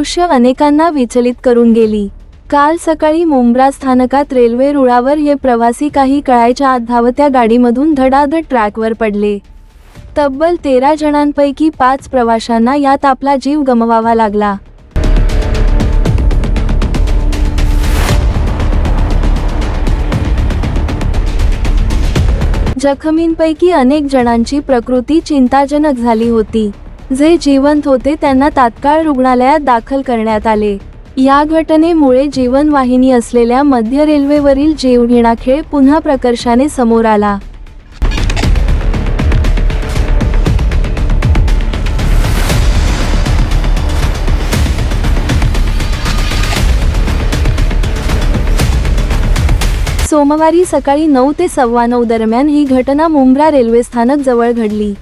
दृश्य अनेकांना विचलित करून गेली. काल सकाळी मुंब्रा स्थानकात रेल्वे रुळावर हे प्रवासी काही कळायच्या आत धावत्या गाडीमधून धडाधड ट्रॅकवर पडले. तब्बल तेरा जणांपैकी पाच प्रवाशांना यात आपला जीव गमवावा लागला. जखमींपैकी अनेक जणांची प्रकृती चिंताजनक झाली होती. जे जिवंत होते त्यांना तात्काळ रुग्णालयात दाखल करण्यात आले. या घटनेमुळे जीवनवाहिनी असलेल्या मध्य रेल्वेवरील जीवघेणा खेळ पुन्हा प्रकर्षाने समोर आला. सोमवारी सकाळी नऊ ते सव्वा नऊ दरम्यान ही घटना मुंब्रा रेल्वे स्थानक जवळ घडली.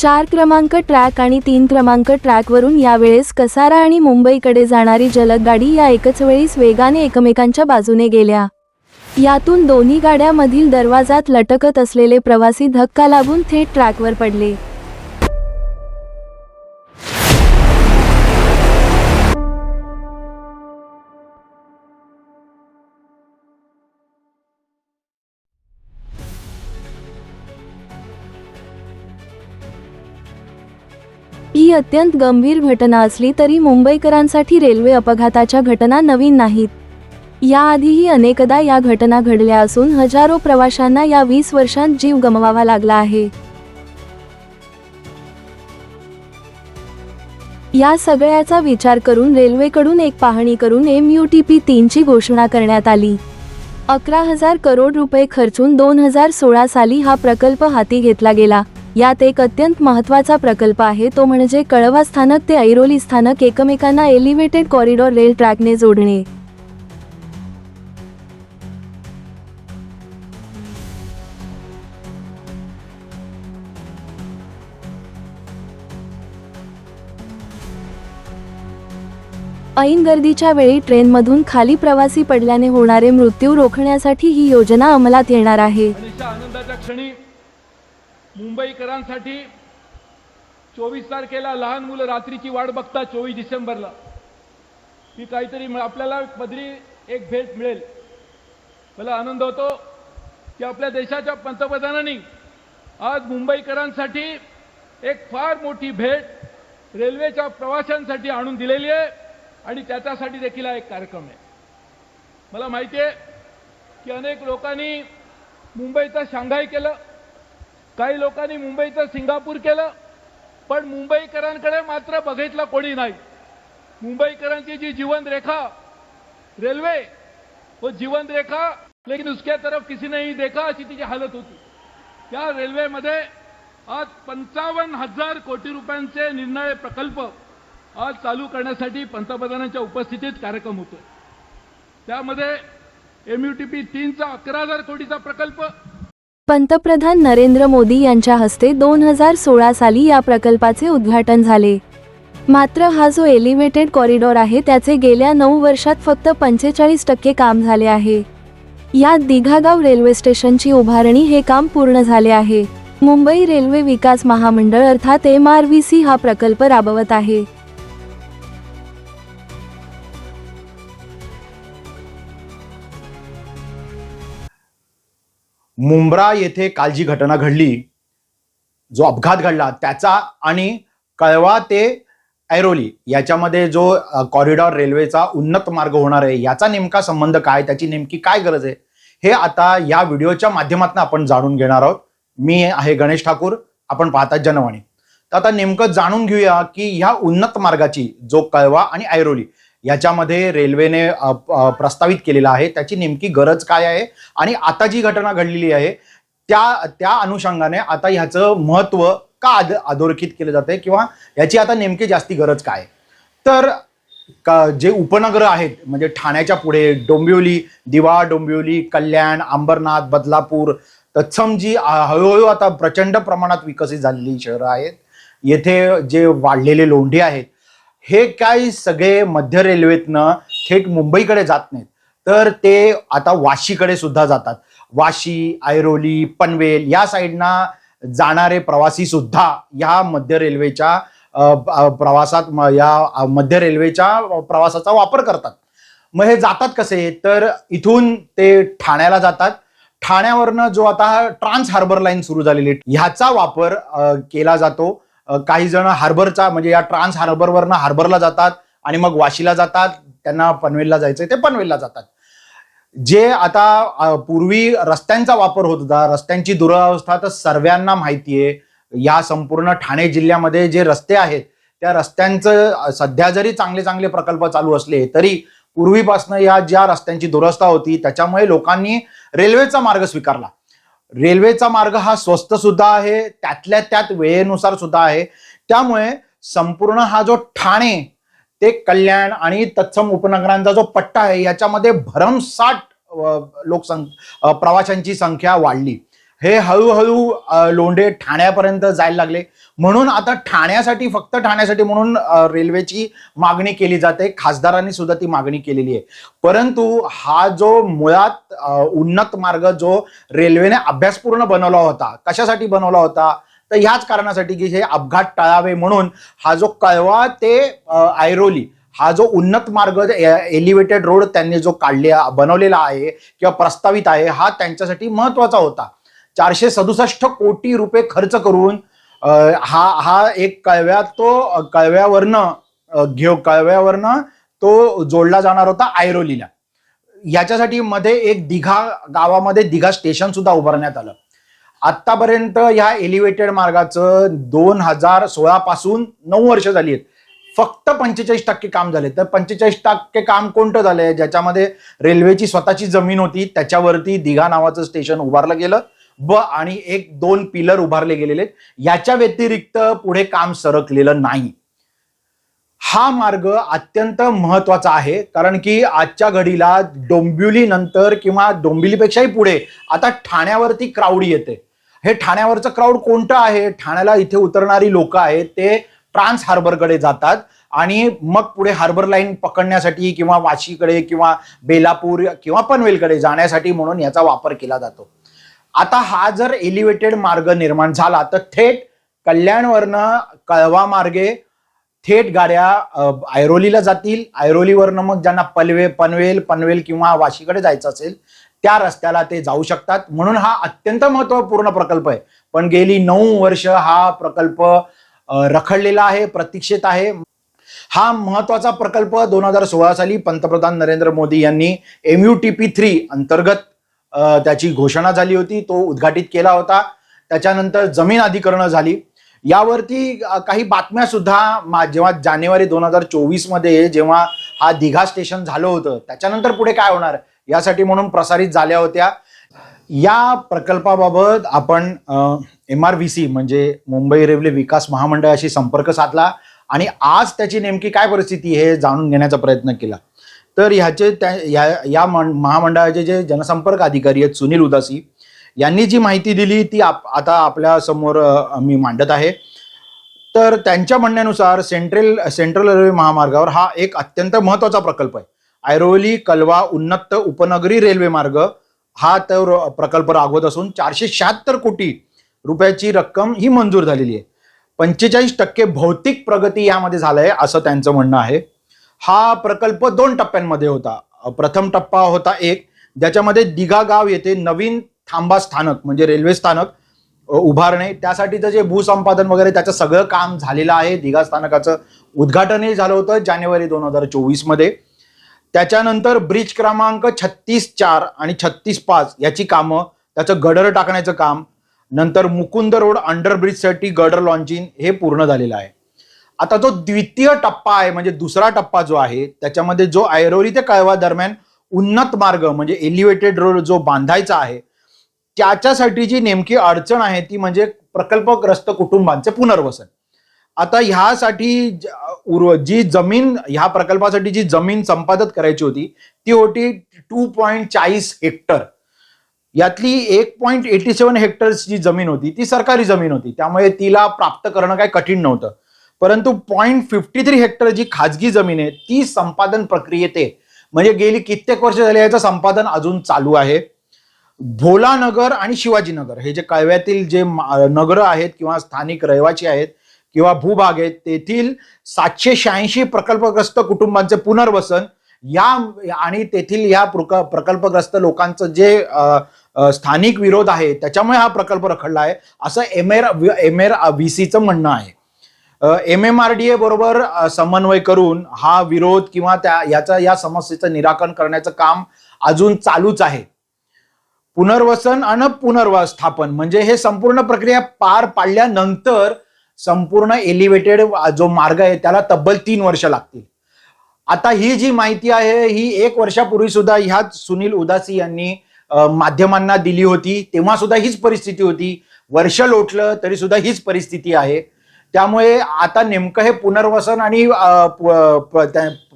चार क्रमांक ट्रॅक आणि तीन क्रमांक ट्रॅकवरून यावेळेस कसारा आणि मुंबईकडे जाणारी जलद गाडी या एकच वेळीस वेगाने एकमेकांच्या बाजूने गेल्या. यातून दोन्ही गाड्यामधील दरवाजात लटकत असलेले प्रवासी धक्का लागून थेट ट्रॅकवर पडले. ही अत्यंत गंभीर घटना असली तरी मुंबईकरांसाठी रेल्वे अपघाताच्या घटना नवीन नाहीत. याआधीही अनेकदा या घटना घडल्या असून हजारो प्रवाशांना या वीस वर्षांत जीव गमवावा लागला आहे. या सगळ्याचा विचार करून रेल्वेकडून एक पाहणी करून एम यू टी पी तीनची घोषणा करण्यात आली. अकरा हजार करोड रुपये खर्चून दोन हजार सोळा साली हा प्रकल्प हाती घेतला गेला. यात एक अत्यंत महत्त्वाचा प्रकल्प आहे तो म्हणजे कळवा स्थानक ते ऐरोली स्थानक एकमेकांना एलिव्हेटेड कॉरिडॉर रेल ट्रॅकने जोडणे. ऐन गर्दीच्या वेळी ट्रेनमधून खाली प्रवासी पडल्याने होणारे मृत्यू रोखण्यासाठी ही योजना अंमलात येणार आहे आणि अशा आनंदाच्या क्षणी मुंबईकरांसाठी चोवीस तारखेला लहान मुलं रात्रीची वाट बघतात चोवीस डिसेंबरला. की काहीतरी आपल्याला पदरी एक भेट मिळेल. मला आनंद होतो की आपल्या देशाच्या पंतप्रधानांनी आज मुंबईकरांसाठी एक फार मोठी भेट रेल्वेच्या प्रवाशांसाठी आणून दिलेली आहे आणि त्याच्यासाठी देखील हा एक कार्यक्रम आहे. मला माहिती आहे की अनेक लोकांनी मुंबईचा शांघाई केलं. काही लोकांनी मुंबईचं सिंगापूर केलं पण मुंबईकरांकडे मात्र बघितलं कोणी नाही. मुंबईकरांची जी जीवनरेखा रेल्वे वो जीवन रेखा लेकिन उसके तरफ किसी ने देखा अशी तिची हालत होती. त्या रेल्वेमध्ये आज पंचावन्न हजार कोटी रुपयांचे निर्णय प्रकल्प आज चालू करण्यासाठी पंतप्रधानांच्या उपस्थितीत कार्यक्रम होतोय. त्यामध्ये एमयूटीपी तीनचा अकरा हजार कोटीचा प्रकल्प पंतप्रधान नरेंद्र मोदी यांच्या हस्ते दोन हजार सोळा साली या प्रकल्पाचे उद्घाटन झाले. मात्र हा जो एलिव्हेटेड कॉरिडॉर आहे त्याचे गेल्या नऊ वर्षात फक्त पंचेचाळीस टक्के काम झाले आहे. यात दिघागाव रेल्वे स्टेशनची उभारणी हे काम पूर्ण झाले आहे. मुंबई रेल्वे विकास महामंडळ अर्थात एम आर व्ही सी हा प्रकल्प राबवत आहे. मुंब्रा येथे काल जी घटना घडली जो अपघात घडला त्याचा आणि कळवा ते ऐरोली याच्यामध्ये जो कॉरिडॉर रेल्वेचा उन्नत मार्ग होणार आहे याचा नेमका संबंध काय त्याची नेमकी काय गरज आहे हे आता या व्हिडिओच्या माध्यमातून आपण जाणून घेणार आहोत. मी आहे गणेश ठाकूर आपण पाहतात जनवाणी. तर आता नेमकं जाणून घेऊया की ह्या उन्नत मार्गाची जो कळवा आणि ऐरोली याच्यामध्ये रेल्वेने प्रस्तावित केलेला आहे. त्याची नेमकी गरज काय आहे? आणि आता जी घटना घडलेली आहे त्या त्या अनुषंगाने आता ह्याचं महत्त्व का आद अधोरेखित केलं जातंय? किंवा याची आता नेमकी जास्ती गरज काय? तर का- जे उपनगर आहेत म्हणजे ठाण्याच्या पुढे डोंबिवली दिवा डोंबिवली कल्याण अंबरनाथ बदलापूर तत्सम जी हळूहळू आता प्रचंड प्रमाणात विकसित झालेली शहरं आहेत. येथे जे वाढलेले लोंढे आहेत हे काय सगळे मध्य रेल्वेतनं थेट मुंबईकडे जात नाहीत. तर ते आता वाशीकडे सुद्धा जातात. वाशी ऐरोली पनवेल या साईडना जाणारे प्रवासी सुद्धा या मध्य रेल्वेच्या प्रवासात म- या मध्य रेल्वेच्या प्रवासाचा वापर करतात. मग हे जातात कसे? तर इथून ते ठाण्याला जातात. ठाण्यावरनं जो आता ट्रान्स हार्बर लाईन सुरू झालेली ह्याचा वापर केला जातो. काही जण हार्बरचा म्हणजे या ट्रान्स हार्बरवरनं हार्बरला जातात आणि मग वाशीला जातात. त्यांना पनवेलला जायचंय ते पनवेलला जातात. जे आता पूर्वी रस्त्यांचा वापर होत होता रस्त्यांची दुरावस्था तर सर्वांना माहिती आहे. या संपूर्ण ठाणे जिल्ह्यामध्ये जे रस्ते आहेत त्या रस्त्यांचं सध्या जरी चांगले चांगले प्रकल्प चालू असले तरी पूर्वीपासून या ज्या रस्त्यांची दुरवस्था होती त्याच्यामुळे लोकांनी रेल्वेचा मार्ग स्वीकारला. रेल्वेचा मार्ग हा स्वस्त सुद्धा आहे त्यातल्या त्यात वेळेनुसार सुद्धा आहे. त्यामुळे संपूर्ण हा जो ठाणे ते कल्याण आणि तत्सम उपनगरांचा जो पट्टा आहे याच्यामध्ये भरमसाठ अ, लोकसंख प्रवाशांची संख्या वाढली. हे हळूहळू लोंढे ठाण्यापर्यंत जायला लागले. म्हणून आता ठाण्यासाठी फक्त ठाण्यासाठी म्हणून रेल्वेची मागणी केली जाते. खासदारांनी सुद्धा ती मागणी केलेली आहे. परंतु हा जो मुळात उन्नत मार्ग जो रेल्वेने अभ्यासपूर्ण बनवला होता कशासाठी बनवला होता? तर ह्याच कारणासाठी की हे अपघात टाळावे म्हणून हा जो कळवा ते ऐरोली हा जो उन्नत मार्ग एलिव्हेटेड रोड त्यांनी जो काढले बनवलेला आहे किंवा प्रस्तावित आहे हा त्यांच्यासाठी महत्त्वाचा होता. चारशे सदुसष्ट कोटी रुपये खर्च करून हा हा एक कळव्या तो कळव्यावरनं घेऊ कळव्यावरनं तो जोडला जाणार होता ऐरोलीला. याच्यासाठी मध्ये एक दिघा गावामध्ये दिघा स्टेशन सुद्धा उभारण्यात आलं. आतापर्यंत ह्या एलिव्हेटेड मार्गाचं दोन हजार सोळा पासून नऊ वर्ष झाली आहेत. फक्त पंचेचाळीस टक्के काम झाले. तर पंचेचाळीस टक्के काम कोणतं झालंय? ज्याच्यामध्ये रेल्वेची स्वतःची जमीन होती त्याच्यावरती दिघा नावाचं स्टेशन उभारलं गेलं. ब आणि एक दोन पिलर उभारले गेलेले आहेत. याच्या व्यतिरिक्त पुढे काम सरकलेलं नाही. हा मार्ग अत्यंत महत्त्वाचा आहे कारण की आजच्या घडीला डोंबिवली नंतर किंवा डोंबिवलीपेक्षाही पुढे आता ठाण्यावरती क्राऊड येते. हे ठाण्यावरचं क्राऊड कोणतं आहे? ठाण्याला इथे उतरणारी लोक आहेत ते ट्रान्स हार्बरकडे जातात आणि मग पुढे हार्बर लाईन पकडण्यासाठी किंवा वाशीकडे किंवा बेलापूर किंवा पनवेलकडे जाण्यासाठी म्हणून याचा वापर केला जातो. आता हा जर एलिव्हेटेड मार्ग निर्माण झाला तर थेट कल्याणवरनं कळवा मार्गे थेट गाड्या ऐरोलीला जातील. ऐरोलीवरनं मग ज्यांना पलवे पनवेल पनवेल किंवा वाशीकडे जायचं असेल त्या रस्त्याला ते जाऊ शकतात. म्हणून हा अत्यंत महत्त्वपूर्ण प्रकल्प आहे. पण गेली नऊ वर्ष हा प्रकल्प रखडलेला आहे प्रतीक्षेत आहे. हा महत्त्वाचा प्रकल्प दोन हजार सोळा साली पंतप्रधान नरेंद्र मोदी यांनी M U T P three अंतर्गत त्याची घोषणा झाली होती तो उद्घाटित केला होता. त्याच्यानंतर जमीन अधिकरणं झाली. यावरती काही बातम्या सुद्धा मा- जेव्हा जानेवारी दोन हजार चोवीसमध्ये जेव्हा हा दिघा स्टेशन झालं होतं त्याच्यानंतर पुढे काय होणार? यासाठी म्हणून प्रसारित झाल्या होत्या. या प्रकल्पाबाबत आपण एम आर व्ही सी म्हणजे मुंबई रेल्वे विकास महामंडळाशी संपर्क साधला आणि आज त्याची नेमकी काय परिस्थिती हे जाणून घेण्याचा प्रयत्न केला. तर ह्याचे त्या या या महामंडळाचे जे जनसंपर्क अधिकारी आहेत सुनील उदासी यांनी जी माहिती दिली ती आप आता आपल्यासमोर मी मांडत आहे. तर त्यांच्या म्हणण्यानुसार सेंट्रल सेंट्रल रेल्वे महामार्गावर हा एक अत्यंत महत्त्वाचा प्रकल्प आहे. ऐरोली कलवा उन्नत उपनगरी रेल्वे मार्ग हा तर प्रकल्प राबवत असून चारशे शहात्तर कोटी रुपयाची रक्कम ही मंजूर झालेली आहे. पंचेचाळीस टक्के भौतिक प्रगती यामध्ये झालंय असं त्यांचं म्हणणं आहे. हा प्रकल्प दोन टप्प्यांमध्ये होता. प्रथम टप्पा होता एक ज्याच्यामध्ये दिघा गाव येथे नवीन थांबा स्थानक म्हणजे रेल्वे स्थानक उभारणे. त्यासाठीचं जे भूसंपादन वगैरे त्याचं सगळं काम झालेलं आहे. दिघा स्थानकाचं उद्घाटनही झालं होतं जानेवारी दोन हजार चोवीसमध्ये. त्याच्यानंतर ब्रिज क्रमांक छत्तीस चार आणि छत्तीस पाच याची कामं त्याचं गडर टाकण्याचं काम नंतर मुकुंद रोड अंडर ब्रिजसाठी गडर लॉन्चिंग हे पूर्ण झालेलं आहे. आता जो द्वितीय टप्पा आहे म्हणजे दुसरा टप्पा जो आहे त्याच्यामध्ये जो ऐरोली ते कळवा दरम्यान उन्नत मार्ग म्हणजे एलिव्हेटेड रोड जो बांधायचा आहे त्याच्यासाठी जी नेमकी अडचण आहे ती म्हणजे प्रकल्पग्रस्त कुटुंबांचे पुनर्वसन. आता ह्यासाठी जी जमीन ह्या प्रकल्पासाठी जी जमीन संपादित करायची होती ती होती टू पॉईंट चाळीस हेक्टर. यातली एक पॉईंट एटी सेवन हेक्टर्स जी जमीन होती ती सरकारी जमीन होती त्यामुळे तिला प्राप्त करणं काही कठीण नव्हतं. परंतु पॉईंट फिफ्टी थ्री हेक्टर जी खाजगी जमीन आहे ती संपादन प्रक्रियेत आहे. म्हणजे गेली कित्येक वर्ष झाली याचं संपादन अजून चालू आहे. भोलानगर आणि शिवाजीनगर हे जे कळव्यातील जे नगरं आहेत किंवा स्थानिक रहिवासी आहेत किंवा भूभाग आहेत तेथील सातशे शहाऐंशी प्रकल्पग्रस्त कुटुंबांचे पुनर्वसन या आणि तेथील या प्रक- प्रकल्पग्रस्त लोकांचं जे स्थानिक विरोध आहे त्याच्यामुळे हा प्रकल्प रखडला आहे असं M R M R V सीचं म्हणणं आहे. M M R D A बरोबर समन्वय करून हा विरोध किंवा त्या याचा या समस्येचं निराकरण करण्याचं काम अजून चालूच आहे. पुनर्वसन आणि पुनर्वस्थापन म्हणजे हे संपूर्ण प्रक्रिया पार पाडल्यानंतर संपूर्ण एलिव्हेटेड जो मार्ग आहे त्याला तब्बल तीन वर्ष लागतील. आता ही जी माहिती आहे ही एक वर्षापूर्वी सुद्धा ह्याच सुनील उदासी यांनी माध्यमांना दिली होती. तेव्हा सुद्धा हीच परिस्थिती होती. वर्ष लोटलं तरी सुद्धा हीच परिस्थिती आहे. त्यामुळे आता नेमकं हे पुनर्वसन आणि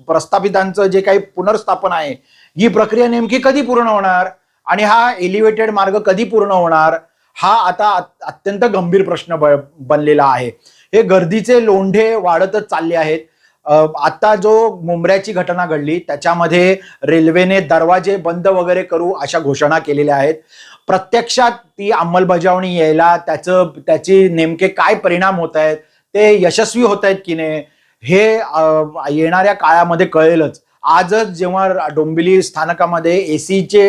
प्रस्थापितांचं जे काही पुनर्स्थापन आहे ही प्रक्रिया नेमकी कधी पूर्ण होणार? आणि हा एलिव्हेटेड मार्ग कधी पूर्ण होणार? हा आता अत्यंत गंभीर प्रश्न बनलेला आहे. हे गर्दीचे लोंढे वाढतच चालले आहेत. आता जो मुंबऱ्याची घटना घडली त्याच्यामध्ये रेल्वेने दरवाजे बंद वगैरे करू अशा घोषणा केलेल्या आहेत. प्रत्यक्षात ती अंमलबजावणी यायला त्याचं त्याची नेमके काय परिणाम होत आहेत ते यशस्वी होत आहेत की नाही हे येणाऱ्या काळामध्ये कळेलच. आजच जेव्हा डोंबिवली स्थानकामध्ये एसीचे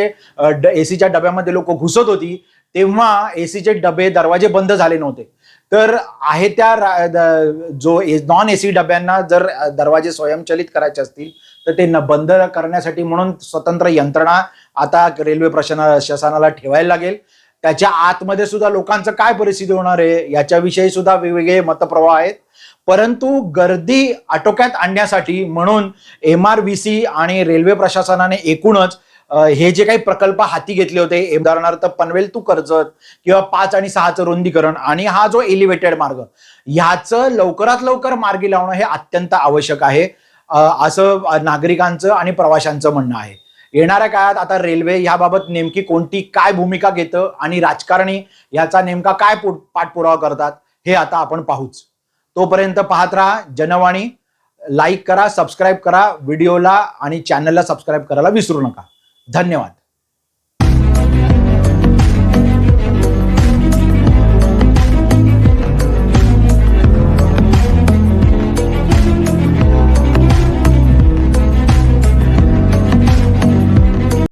एसीच्या डब्यामध्ये लोक घुसत होती तेव्हा एसीचे डबे दरवाजे बंद झाले नव्हते. तर आहे त्या रा- द- जो नॉन एसी डब्यांना जर दरवाजे स्वयंचलित करायचे असतील तर ते न बंद करण्यासाठी म्हणून स्वतंत्र यंत्रणा आता रेल्वे प्रशासना प्रशासनाला ठेवायला लागेल. त्याच्या आतमध्ये सुद्धा लोकांचं काय परिस्थिती होणार आहे याच्याविषयी सुद्धा वेगवेगळे मतप्रवाह आहेत. परंतु गर्दी आटोक्यात आणण्यासाठी म्हणून एम आर व्ही सी आणि रेल्वे प्रशासनाने एकूणच हे जे काही प्रकल्प हाती घेतले होते उदाहरणार्थ पनवेल तू कर्जत किंवा पाच आणि सहाचं रुंदीकरण आणि हा जो एलिव्हेटेड मार्ग ह्याचं लवकरात लवकर मार्गी लावणं हे अत्यंत आवश्यक आहे. असं नागरिकांचं आणि प्रवाशांचं म्हणणं आहे. येणाऱ्या काळात आता रेल्वे ह्याबाबत नेमकी कोणती काय भूमिका घेतं आणि राजकारणी याचा नेमका काय पाठपुरावा करतात हे आता आपण पाहूच. तोपर्यंत पाहत राहा जनवाणी. लाईक करा सबस्क्राईब करा व्हिडिओला आणि चॅनलला सबस्क्राईब करायला विसरू नका. धन्यवाद.